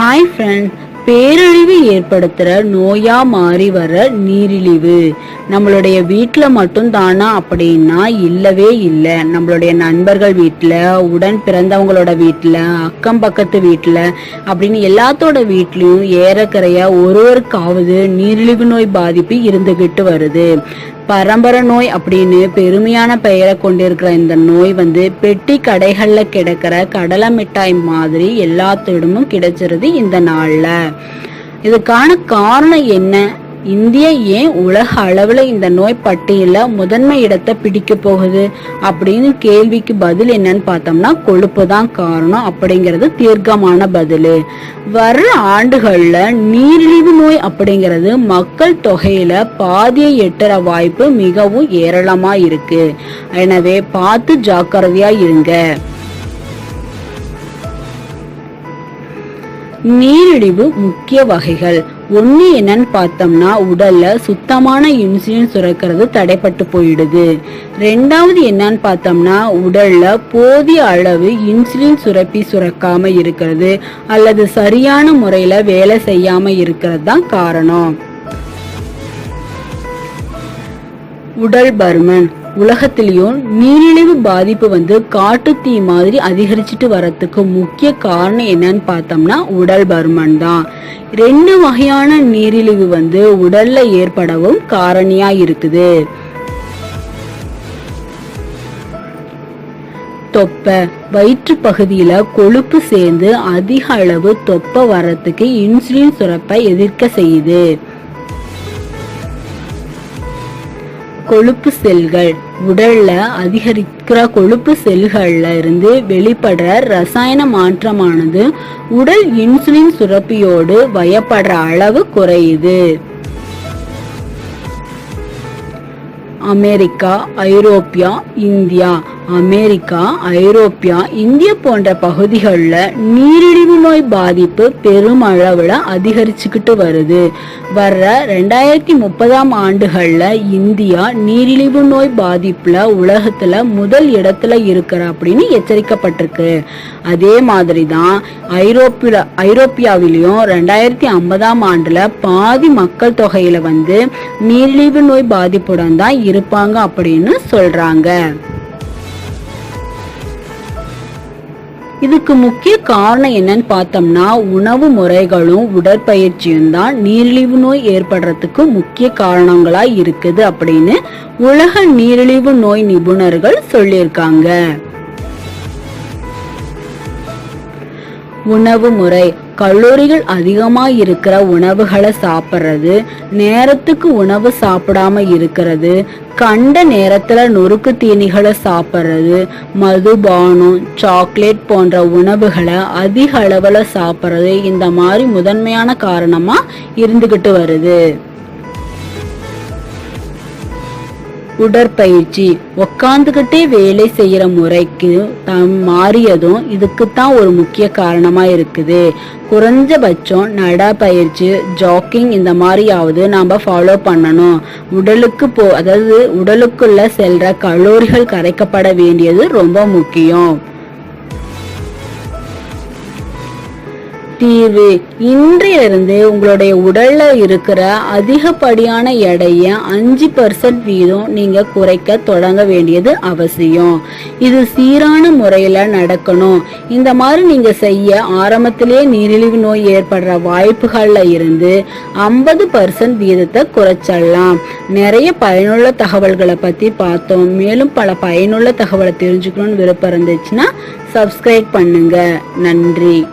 Hi friend பேரழிவு ஏற்படுத்துற நோயா மாறி வர நீரிழிவு. நம்மளுடைய வீட்டில் மட்டும் தானா அப்படின்னா இல்லவே இல்லை. நம்மளுடைய நண்பர்கள் வீட்டில் உடன் பிறந்தவங்களோட வீட்டில் அக்கம் பக்கத்து வீட்டில் அப்படின்னு எல்லாத்தோட வீட்லேயும் ஏறக்கறைய ஒருவருக்காவது நீரிழிவு நோய் பாதிப்பு இருந்துகிட்டு வருது. பரம்பரை நோய் அப்படின்னு பெருமையான பெயரை கொண்டிருக்கிற இந்த நோய் வந்து பெட்டி கடைகள்ல கிடக்கிற கடலை மிட்டாய் மாதிரி எல்லாத்திடமும் கிடைச்சிருது இந்த நாள்ல. இதுக்கான காரணம் என்ன? இந்தியா ஏன் உலக அளவுல இந்த நோய் பட்டியல முதன்மை இடத்தை பிடிக்க போகுது? அப்படின்னு கேள்விக்கு பதில் என்னன்னு பார்த்தோம்னா கொழுப்பு தான் காரணம் அப்படிங்கிறது தீர்க்கமான பதில். வர்ற ஆண்டுகள்ல நீரிழிவு நோய் அப்படிங்கிறது மக்கள் தொகையில பாதியை எட்டுற வாய்ப்பு மிகவும் ஏராளமா இருக்கு. எனவே பார்த்து ஜாக்கிரதையா இருங்க. நீரிழிவு முக்கிய வகைகள். ஒன்று என்னன்னு பார்த்தோம்னா உடல்ல சுத்தமான இன்சுலின் சுரக்கிறது தடைப்பட்டு போயிடுது. ரெண்டாவது என்னன்னு பார்த்தோம்னா உடல்ல போதிய அளவு இன்சுலின் சுரப்பி சுரக்காம இருக்கிறது அல்லது சரியான முறையில வேலை செய்யாம இருக்கிறது தான் காரணம். உடல் பருமன். உலகத்திலையும் நீரிழிவு பாதிப்பு வந்து காட்டு தீ மாதிரி அதிகரிச்சுட்டு வரத்துக்கு முக்கிய காரணம் என்னன்னு பார்த்தோம்னா உடல் பருமன் தான். ரெண்டு வகையான நீரிழிவு வந்து உடல்ல ஏற்படவும் காரணியா இருக்குது. தொப்பை வயிற்று பகுதியில கொழுப்பு சேர்ந்து அதிக அளவு தொப்பை வரத்துக்கு இன்சுலின் சுரப்பை எதிர்க்க செய்யுது. கொழுப்பு செல்கள். உடல்ல அதிகரிக்கிற கொழுப்பு செல்கள்ல இருந்து வெளிப்படுற ரசாயன மாற்றமானது உடல் இன்சுலின் சுரப்பியோடு வயப்படுற அளவு குறையுது. அமெரிக்கா ஐரோப்பியா இந்தியா அமெரிக்கா ஐரோப்பியா இந்தியா போன்ற பகுதிகளில் நீரிழிவு நோய் பாதிப்பு பெருமளவில் அதிகரிச்சுக்கிட்டு வருது. வர்ற ரெண்டாயிரத்தி முப்பதாம் ஆண்டுகளில் இந்தியா நீரிழிவு நோய் பாதிப்பில் உலகத்தில் முதல் இடத்துல இருக்கிற அப்படின்னு எச்சரிக்கப்பட்டிருக்கு. அதே மாதிரி தான் ஐரோப்பிய ஐரோப்பியாவிலையும் ரெண்டாயிரத்தி ஐம்பதாம் ஆண்டில் பாதி மக்கள் தொகையில் வந்து நீரிழிவு நோய் பாதிப்புடன் தான் இருப்பாங்க அப்படின்னு சொல்கிறாங்க இதுக்கு முக்கிய காரணம் என்னன்னு பார்த்தோம்னா உணவு முறைகளும் உடற்பயிற்சியும் தான் நீரிழிவு நோய் ஏற்படுறதுக்கு முக்கிய காரணங்களா இருக்குது அப்படின்னு உலக நீரிழிவு நோய் நிபுணர்கள் சொல்லியிருக்காங்க. உணவு முறை கல்லூரிகள் அதிகமாக இருக்கிற உணவுகளை சாப்பிட்றது நேரத்துக்கு உணவு சாப்பிடாம இருக்கிறது கண்ட நேரத்தில் நொறுக்கு தீனிகளை சாப்பிட்றது மதுபானம் சாக்லேட் போன்ற உணவுகளை அதிக அளவில் சாப்பிட்றது இந்த மாதிரி முதன்மையான காரணமாக இருந்துக்கிட்டு வருது. உடற்பயிற்சி. உக்காந்துக்கிட்டே வேலை செய்யற முறைக்கு தம் மாறியதும் இதுக்குத்தான் ஒரு முக்கிய காரணமா இருக்குது. குறைஞ்சபட்சம் நடைப்பயிற்சி ஜாக்கிங் இந்த மாதிரியாவது நாம் ஃபாலோ பண்ணணும். உடலுக்கு போ அதாவது உடலுக்குள்ள செல்ற கலோரிகள் கரைக்கப்பட வேண்டியது ரொம்ப முக்கியம். தீர்வு இன்றிலிருந்து உங்களுடைய உடல்ல இருக்கிற அதிகப்படியான எடையை அஞ்சு பர்சன்ட் வீதம் நீங்க குறைக்க தொடங்க வேண்டியது அவசியம். இது சீரான முறையில நடக்கணும். இந்த மாதிரி நீங்க செய்ய ஆரம்பத்திலே நீரிழிவு நோய் ஏற்படுற வாய்ப்புகள்ல இருந்து ஐம்பது பர்சன்ட் வீதத்தை குறைச்சிடலாம். நிறைய பயனுள்ள தகவல்களை பத்தி பார்த்தோம். மேலும் பல பயனுள்ள தகவலை தெரிஞ்சுக்கணும்னு விருப்பம் இருந்துச்சுன்னா சப்ஸ்கிரைப் பண்ணுங்க. நன்றி.